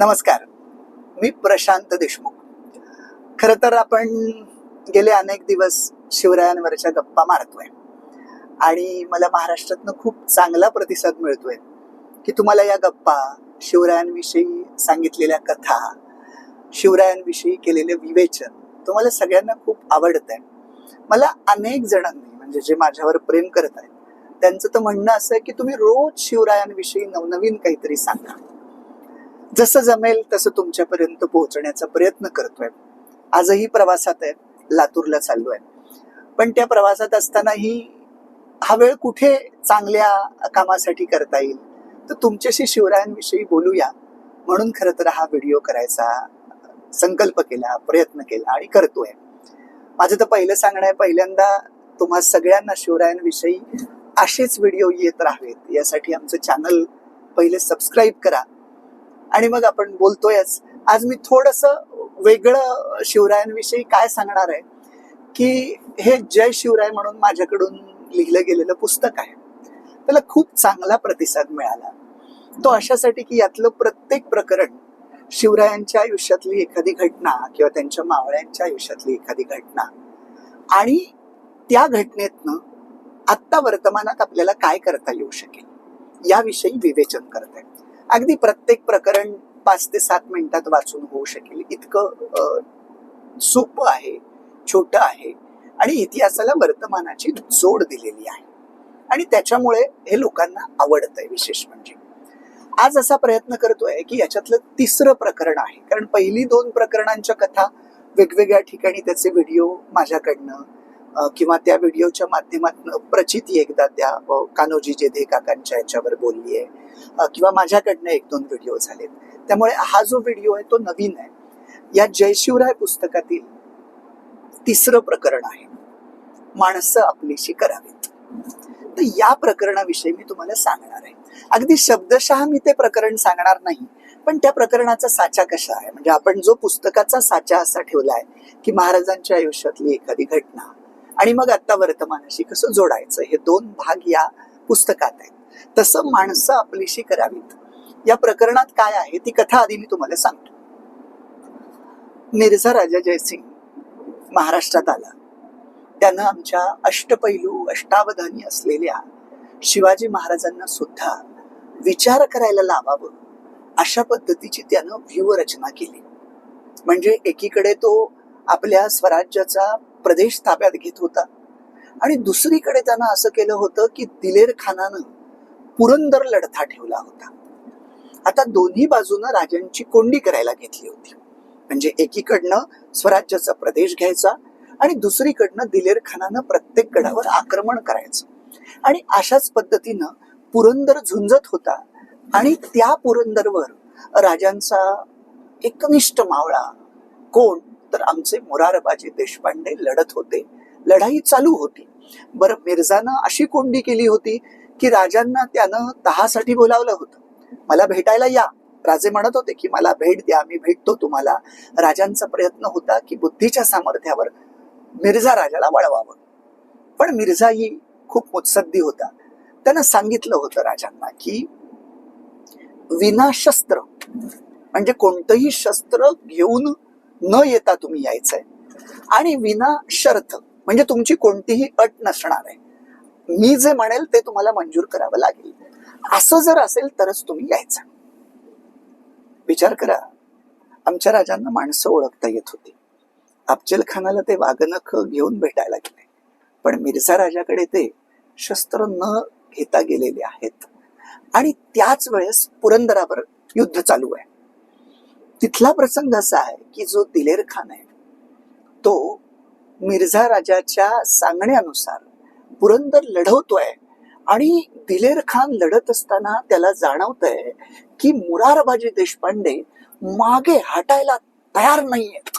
नमस्कार. मी प्रशांत देशमुख. खर तर आपण गेले अनेक दिवस शिवरायांवरच्या गप्पा मारतोय. आणि मला महाराष्ट्रातनं खूप चांगला प्रतिसाद मिळतोय की तुम्हाला या गप्पा शिवरायांविषयी सांगितलेल्या कथा शिवरायांविषयी केलेले विवेचन तुम्हाला सगळ्यांना खूप आवडत आहे मला अनेक जणांनी म्हणजे जे माझ्यावर प्रेम करत आहेत त्यांचं तर म्हणणं असं आहे की तुम्ही रोज शिवरायांविषयी नवनवीन काहीतरी सांगा. जसं जमेल तसं तुमच्यापर्यंत पोहोचण्याचा प्रयत्न करतोय. आजही प्रवासात आहे लातूरला चाललोय. पण त्या प्रवासात असतानाही हा वेळ कुठे चांगल्या कामासाठी करता येईल? तर तुमच्याशी शिवरायांविषयी बोलूया. म्हणून खरं तर हा व्हिडिओ करायचा संकल्प केला प्रयत्न केला आणि करतोय. माझं तर पहिलं सांगणं आहे पहिल्यांदा तुम्हा सगळ्यांना शिवरायांविषयी असेच व्हिडिओ येत राहावेत. यासाठी आमचं चॅनल पहिले सबस्क्राईब करा. आणि मग आपण बोलतोयच. आज मी थोडस वेगळं शिवरायांविषयी काय सांगणार आहे की हे जय शिवराय म्हणून माझ्याकडून लिहिलं गेलेलं पुस्तक आहे. त्याला खूप चांगला प्रतिसाद मिळाला. तो अशासाठी की यातलं प्रत्येक प्रकरण शिवरायांच्या आयुष्यातली एखादी घटना किंवा त्यांच्या मावळ्यांच्या आयुष्यातली एखादी घटना. आणि त्या घटनेतनं आत्ता वर्तमानात आपल्याला काय करता येऊ शकेल? याविषयी विवेचन करत आहे अगदी प्रत्येक प्रकरण पाच ते सात मिनिटात वाचून होऊ शकेल. इतकं सोपं आहे छोटं आहे आणि इतिहासाला वर्तमानाची जोड दिलेली आहे. आणि त्याच्यामुळे हे लोकांना आवडत आहे विशेष म्हणजे. आज असा प्रयत्न करतोय की याच्यातलं तिसरं प्रकरण आहे. कारण पहिली दोन प्रकरणांच्या कथा वेगवेगळ्या ठिकाणी त्याचे व्हिडिओ माझ्याकडनं किंवा त्या व्हिडिओच्या माध्यमातून प्रचिती एकदा त्या कान्होजी जेधे काकांच्या याच्यावर बोलली आहे. किंवा माझ्याकडनं एक दोन व्हिडिओ झालेत. त्यामुळे हा जो व्हिडिओ आहे तो नवीन आहे. या जयशिवराय पुस्तकातील तिसरं प्रकरण आहे. माणसं आपलीशी करावीत. तर या प्रकरणाविषयी मी तुम्हाला सांगणार आहे. अगदी शब्दशः मी ते प्रकरण सांगणार नाही पण त्या प्रकरणाचा साचा कसा आहे? म्हणजे आपण जो पुस्तकाचा साचा असा ठेवला आहे की महाराजांच्या आयुष्यातली एखादी घटना आणि मग आता वर्तमानाशी कसं जोडायचं? हे दोन भाग या पुस्तकात आहेत. तसं माणसं आपलीशी करावीत. या प्रकरणात काय आहे? ती कथा आधी मी तुम्हाला सांगतो. मिर्झा राजा जयसिंग महाराष्ट्रात आला. त्यानं आमच्या अष्टपैलू अष्टावधानी असलेल्या शिवाजी महाराजांना सुद्धा विचार करायला लावावं अशा पद्धतीची त्यानं व्यूहरचना केली. म्हणजे एकीकडे तो आपल्या स्वराज्याचा प्रदेश ताब्यात घेत होता. आणि दुसरीकडे त्यानं असं केलं होतं की दिलेर खानानं पुरंदर लढता ठेवला होता. आता दोन्ही बाजूनं राजांची कोंडी करायला घेतली होती. म्हणजे एकीकडनं स्वराज्याचा प्रदेश घ्यायचा आणि दुसरीकडनं दिलेर खानानं प्रत्येक गडावर आक्रमण करायचं. आणि अशाच पद्धतीनं पुरंदर झुंजत होता आणि त्या पुरंदरवर राजांचा एकनिष्ठ मावळा कोण? तर आमचे मुरारबाजी देशपांडे लढत होते. लढाई चालू होती. बरं मिर्झानं अशी कोंडी केली होती की राजांना त्यानं तहासाठी बोलावलं होतं. मला भेटायला या. राजे म्हणत होते की मला भेट द्या मी भेटतो तुम्हाला. राजांचा प्रयत्न होता की बुद्धीच्या सामर्थ्यावर मिर्झा राजाला वळवावं. पण मिर्झाही खूप मुत्सद्दी होता. त्यानं सांगितलं होतं राजांना की विना शस्त्र म्हणजे कोणतंही शस्त्र घेऊन न येता तुम्ही यायचंय. आणि विना शर्त म्हणजे तुमची कोणतीही अट नसणार आहे. मी जे म्हणेल ते तुम्हाला मंजूर करावं लागेल. असं जर असेल तरच तुम्ही यायचं. विचार करा. आमच्या राजांना माणसं ओळखता येत होती. अफजल खानाला ते वाघनख घेऊन भेटायला गेले. पण मिर्झा राजाकडे ते शस्त्र न घेता गेलेले आहेत. आणि त्याच वेळेस पुरंदरावर युद्ध चालू आहे. तिथला प्रसंग असा आहे की जो दिलेर खान आहे तो मिर्झा राजाच्या सांगण्यानुसार पुरंदर लढवतोय आणि दिलेर खान लढत असताना त्याला जाणवतंय की मुरारबाजी देशपांडे मागे हटायला तयार नाहीयेत.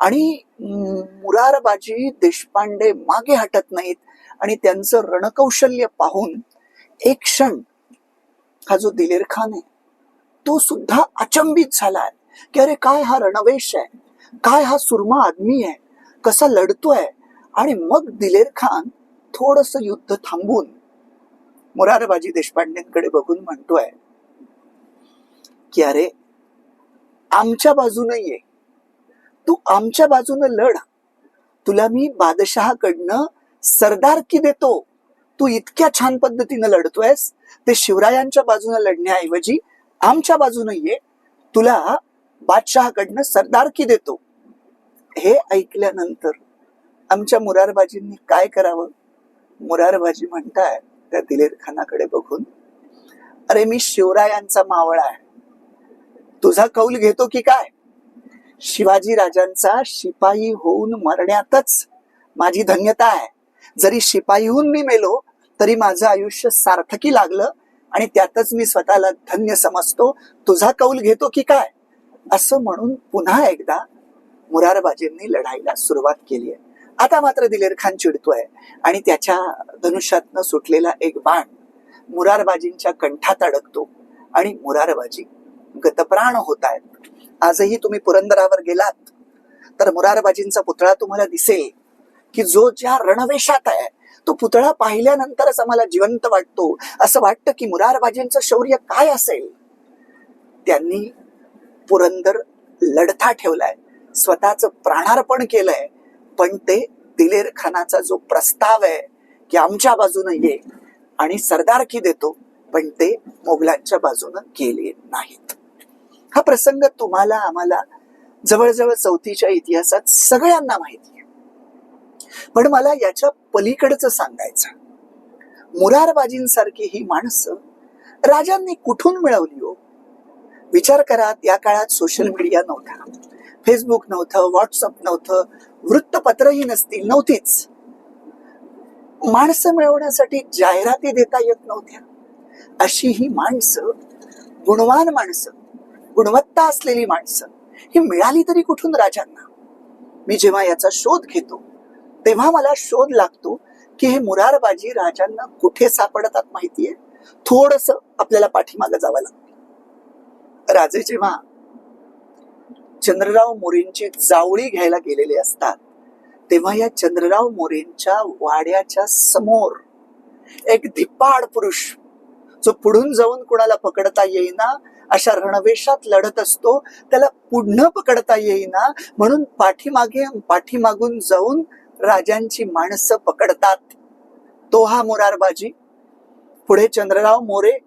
आणि मुरारबाजी देशपांडे मागे हटत नाहीत आणि त्यांचं रणकौशल्य पाहून एक क्षण हा जो दिलेर खान आहे तो सुद्धा अचंबित झालाय की अरे काय हा रणवेश आहे? काय हा सुरमा आदमी आहे? कसा लढतोय? आणि मग दिलेर खान थोडस युद्ध थांबून मुरारबाजी देशपांडेंकडे बघून म्हणतोय की अरे आमच्या बाजूने ये. तू आमच्या बाजूनं लढ. तुला मी बादशहाकडनं सरदारकी देतो? तू इतक्या छान पद्धतीनं लढतोयस? ते शिवरायांच्या बाजूने लढण्याऐवजी आमच्या बाजूने ये तुला बादशहाकडनं सरदारकी देतो? हे ऐकल्यानंतर आमच्या मुरारबाजींनी काय करावं? मुरारबाजी म्हणताय त्या दिलेर खानाकडे बघून अरे मी शिवरायांचा मावळा आहे. तुझा कौल घेतो की काय? शिवाजी राजांचा शिपाई होऊन मरण्यातच माझी धन्यता आहे. जरी शिपाईहून मी मेलो तरी माझं आयुष्य सार्थकी लागलं. आणि त्यातच मी स्वतःला धन्य समजतो. तुझा कौल घेतो की काय? असं म्हणून पुन्हा एकदा मुरारबाजींनी लढाईला सुरुवात केली आहे. आता मात्र दिलेर खान चिडतोय आणि त्याच्या धनुष्यातनं सुटलेला एक बाण मुरारबाजींच्या कंठात अडकतो आणि मुरारबाजी गतप्राण होत आहेत आजही तुम्ही पुरंदरावर गेलात. तर मुरारबाजींचा पुतळा तुम्हाला दिसेल की जो ज्या रणवेशात आहे तो पुतळा पाहिल्यानंतरच आम्हाला जिवंत वाटतो. असं वाटतं की मुरारबाजींचं शौर्य काय असेल? त्यांनी पुरंदर लढता ठेवलाय. स्वतःच प्राणार्पण केलंय. पण ते दिलेर खानाचा जो प्रस्ताव आहे की आमच्या बाजूनं ये आणि सरदारकी देतो पण ते मोगलांच्या बाजूनं गेले नाहीत. हा प्रसंग तुम्हाला आम्हाला जवळजवळ चौथीच्या इतिहासात सगळ्यांना माहिती आहे. पण मला याच्या पलीकडचं सांगायचं. मुरारबाजींसारखी ही माणसं राजांनी कुठून मिळवली हो? विचार करा त्या काळात सोशल मीडिया नव्हता. फेसबुक नव्हतं व्हॉट्सअप नव्हतं वृत्तपत्रही नसतील नव्हतीच. माणसं मिळवण्यासाठी जाहिराती देता येत नव्हत्या. अशी ही माणसं गुणवान माणसं गुणवत्ता असलेली माणसं ही मिळाली तरी कुठून राजांना? मी जेव्हा याचा शोध घेतो तेव्हा मला शोध लागतो की हे मुरारबाजी राजांना कुठे सापडतात माहितीये? थोडस आपल्याला पाठीमागं जावं लागतं. राजे जेव्हा चंद्रराव मोरेंची जावळी घ्यायला गेलेले असतात तेव्हा या चंद्रराव मोरेंच्या वाड्याच्या समोर एक धिप्पाड पुरुष जो पुढून जाऊन कुणाला पकडता येईना अशा रणवेशात लढत असतो त्याला पुढनं पकडता येईना म्हणून पाठीमागे पाठीमागून जाऊन राजांची माणसं पकडतात. तो हा मुरारबाजी. पुढे चंद्रराव मोरे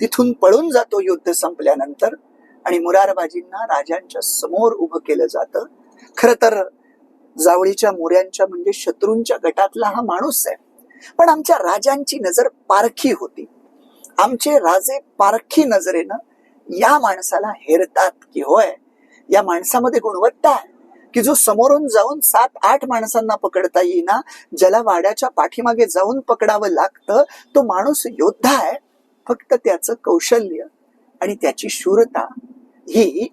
तिथून पळून जातो युद्ध संपल्यानंतर आणि मुरारबाजींना राजांच्या समोर उभं केलं जातं. खर तर जावळीच्या मोऱ्यांच्या म्हणजे शत्रूंच्या गटातला हा माणूस आहे. पण आमच्या राजांची नजर पारखी होती. आमचे राजे पारखी नजरेनं या माणसाला हेरतात की होय या माणसामध्ये गुणवत्ता आहे. की जो समोरून जाऊन सात आठ माणसांना पकडता येईना ज्याला वाड्याच्या पाठीमागे जाऊन पकडावं लागतं तो माणूस योद्धा आहे. फक्त त्याचं कौशल्य आणि त्याची शूरता ही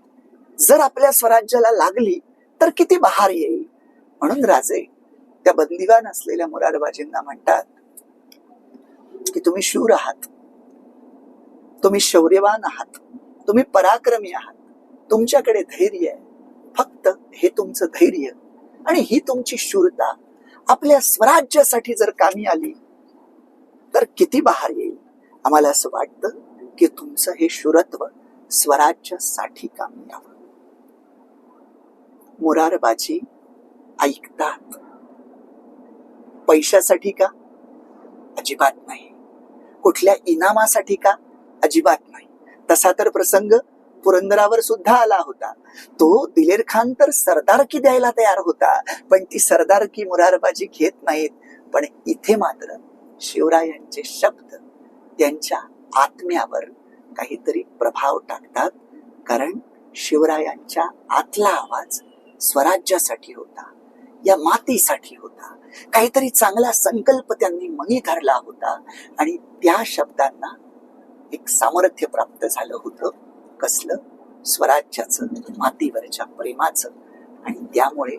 जर आपल्या स्वराज्याला लागली तर किती बहार येईल? म्हणून राजे त्या बंदिवान असलेल्या मुरारबाजींना म्हणतात की तुम्ही शूर आहात. तुम्ही शौर्यवान आहात. तुम्ही पराक्रमी आहात. तुमच्याकडे धैर्य आहे. फक्त हे तुमचं धैर्य आणि ही तुमची शूरता आपल्या स्वराज्यासाठी जर कामी आली तर किती बहार येईल? आम्हाला असं वाटतं की तुमचं हे शूरत्व स्वराज्यासाठी कामी यावं. मुरारबाजी ऐकतात. पैशासाठी का? अजिबात नाही. कुठल्या इनामासाठी का? अजिबात नाही. तसा तर प्रसंग पुरंदरावर सुद्धा आला होता. तो दिलेर खान तर सरदारकी द्यायला तयार होता पण ती सरदारकी मुरारबाजी घेत नाहीत. पण इथे मात्र शिवरायांचे शब्द त्यांच्या आत्म्यावर काहीतरी प्रभाव टाकतात कारण शिवरायांच्या आतला आवाज स्वराज्यासाठी होता या मातीसाठी होता. काहीतरी चांगला संकल्प त्यांनी मनी धरला होता आणि त्या शब्दांना एक सामर्थ्य प्राप्त झालं होतं. कसलं? स्वराज्याचं मातीवरच्या प्रेमाचं. आणि त्यामुळे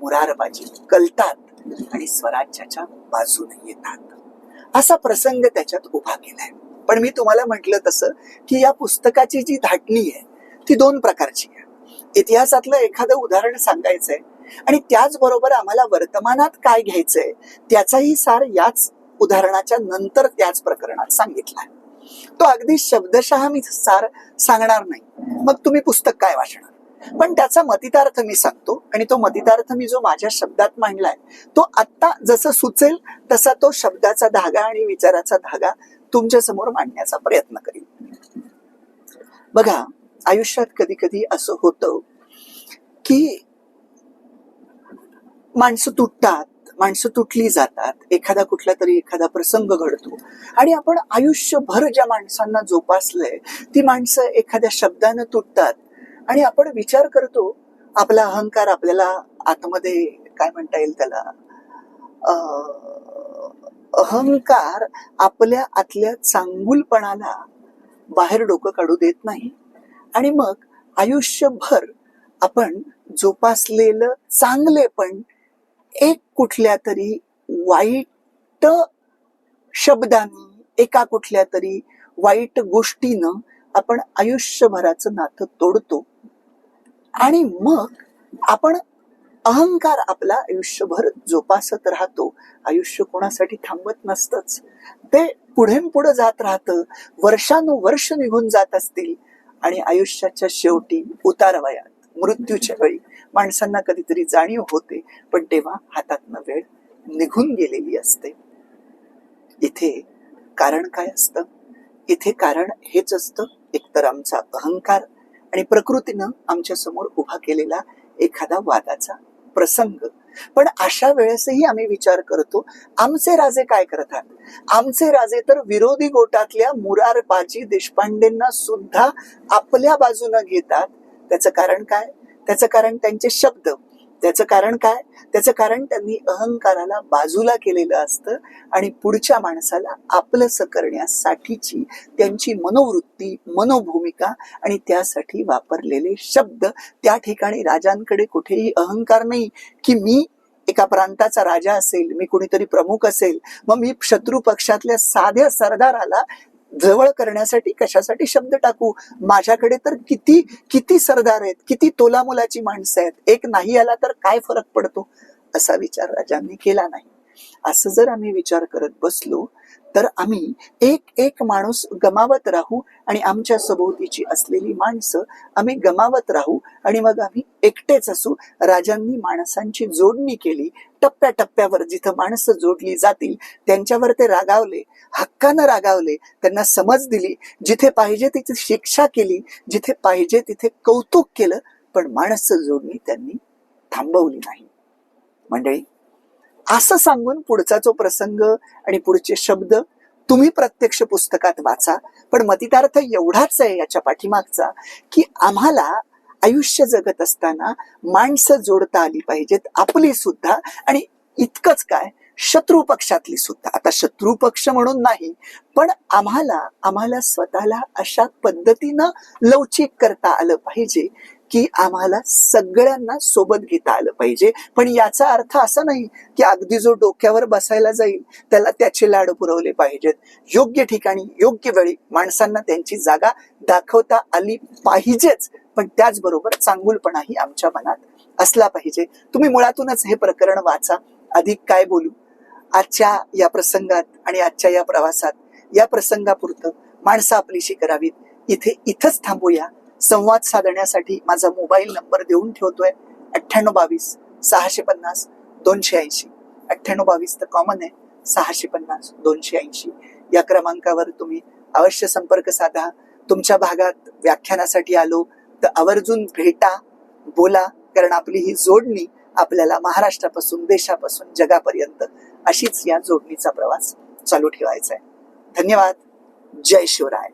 मुरारबाजी कलतात आणि स्वराज्याच्या बाजूने येतात. असा प्रसंग त्याच्यात उभा केलाय. पण मी तुम्हाला म्हटलं तसं की या पुस्तकाची जी धाटणी आहे ती दोन प्रकारची आहे. इतिहासातलं एखादं उदाहरण सांगायचंय आणि त्याचबरोबर आम्हाला वर्तमानात काय घ्यायचंय त्याचाही सार याच उदाहरणाच्या नंतर त्याच प्रकरणात सांगितलाय. तो अगदी शब्दशः मी सार सांगणार नाही. मग तुम्ही पुस्तक काय वाचणार? पण त्याचा मतितार्थ मी सांगतो आणि तो मतितार्थ मी जो माझ्या शब्दात मांडलाय तो आत्ता जसं सुचेल तसा तो शब्दाचा धागा आणि विचाराचा धागा तुमच्यासमोर मांडण्याचा प्रयत्न करीन. बघा आयुष्यात कधी कधी असं होतं की माणसं तुटतात माणसं तुटली जातात. एखादा कुठला तरी एखादा प्रसंग घडतो. आणि आपण आयुष्यभर ज्या माणसांना जोपासलंय ती माणसं एखाद्या शब्दानं तुटतात. आणि आपण विचार करतो आपला अहंकार आपल्याला आतमध्ये काय म्हणता येईल त्याला? अहंकार आपल्या आतल्या चांगुलपणाला बाहेर डोकं काढू देत नाही. आणि मग आयुष्यभर आपण जोपासलेलं चांगले पण एक कुठल्या तरी वाईट शब्दाने एका कुठल्या तरी वाईट गोष्टीनं आपण आयुष्यभराचं नातं तोडतो. आणि मग आपण अहंकार आपला आयुष्यभर जोपासत राहतो. आयुष्य कोणासाठी थांबत नसतच. ते पुढे पुढे जात राहतं. वर्षानुवर्ष निघून जात असतील आणि आयुष्याच्या शेवटी उतारवयात मृत्यूच्या वेळी. माणसांना कधीतरी जाणीव होते पण तेव्हा हातातनं वेळ निघून गेलेली असते. इथे कारण काय असतं? इथे कारण हेच असतं. एकतर आमचा अहंकार आणि प्रकृतीनं आमच्यासमोर उभा केलेला एखादा वादाचा प्रसंग. पण अशा वेळेसही आम्ही विचार करतो आमचे राजे काय करतात? आमचे राजे तर विरोधी गोटातल्या मुरारबाजी देशपांडेंना सुद्धा आपल्या बाजूनं घेतात. त्याचं कारण काय? त्याचं कारण त्यांचे शब्द. त्याचं कारण काय? त्याचं कारण त्यांनी अहंकाराला बाजूला केलेलं असतं आणि पुढच्या माणसाला आपलंसं करण्यासाठीची त्यांची मनोवृत्ती मनोभूमिका आणि त्यासाठी वापरलेले शब्द. त्या ठिकाणी राजांकडे कुठेही अहंकार नाही की मी एका प्रांताचा राजा असेल मी कुणीतरी प्रमुख असेल मग मी शत्रू पक्षातल्या साध्या सरदाराला जवळ करण्यासाठी कशासाठी शब्द टाकू? माझ्याकडे तर किती किती सरदार आहेत किती तोलामुलाची माणसं आहेत. एक नाही आला तर काय फरक पडतो? असा विचार राजांनी केला नाही. असं जर आम्ही विचार करत बसलो तर आम्ही एक एक माणूस गमावत राहू आणि आमच्या सभोवतीची असलेली माणसं आम्ही गमावत राहू आणि मग आम्ही एकटेच असू. राजांनी माणसांची जोडणी केली. टप्प्याटप्प्यावर जिथं माणसं जोडली जातील त्यांच्यावर ते रागावले हक्कानं रागावले त्यांना समज दिली. जिथे पाहिजे तिथे शिक्षा केली जिथे पाहिजे तिथे कौतुक केलं पण माणसं जोडणी त्यांनी थांबवली नाही. मंडळी असं सांगून पुढचा जो प्रसंग आणि पुढचे शब्द तुम्ही प्रत्यक्ष पुस्तकात वाचा. पण मतितार्थ एवढाच आहे याच्या पाठीमागचा की आम्हाला आयुष्य जगत असताना माणसं जोडता आली पाहिजेत आपली सुद्धा आणि इतकंच काय शत्रू पक्षातली सुद्धा. आता शत्रू पक्ष म्हणून नाही पण आम्हाला आम्हाला स्वतःला अशा पद्धतीनं लवचिक करता आलं पाहिजे की आम्हाला सगळ्यांना सोबत घेता आलं पाहिजे. पण याचा अर्थ असा नाही की अगदी जो डोक्यावर बसायला जाईल त्याला त्याचे लाड पुरवले पाहिजेत. योग्य ठिकाणी योग्य वेळी माणसांना त्यांची जागा दाखवता आली पाहिजेच. पण त्याचबरोबर चांगुलपणाही आमच्या मनात असला पाहिजे. तुम्ही मुळातूनच हे प्रकरण वाचा. अधिक काय बोलू? आजच्या या प्रसंगात आणि आजच्या या प्रवासात या प्रसंगापुरतं माणसं आपलीशी करावीत. इथे इथंच थांबूया. संवाद साधण्यासाठी माझा मोबाईल नंबर देऊन ठेवतोय अठ्ठ्याण्णव बावीस सहाशे पन्नास दोनशे ऐंशी. अठ्ठ्याण्णव बावीस तर कॉमन आहे. सहाशे पन्नास दोनशे ऐंशी. या क्रमांकावर तुम्ही अवश्य संपर्क साधा. तुमच्या भागात व्याख्यानासाठी आलो तर आवर्जून भेटा बोला कारण आपली ही जोडणी आपल्याला महाराष्ट्रापासून देशापासून जगापर्यंत अशीच या जोडणीचा प्रवास चालू ठेवायचा आहे. धन्यवाद. जय शिवराय.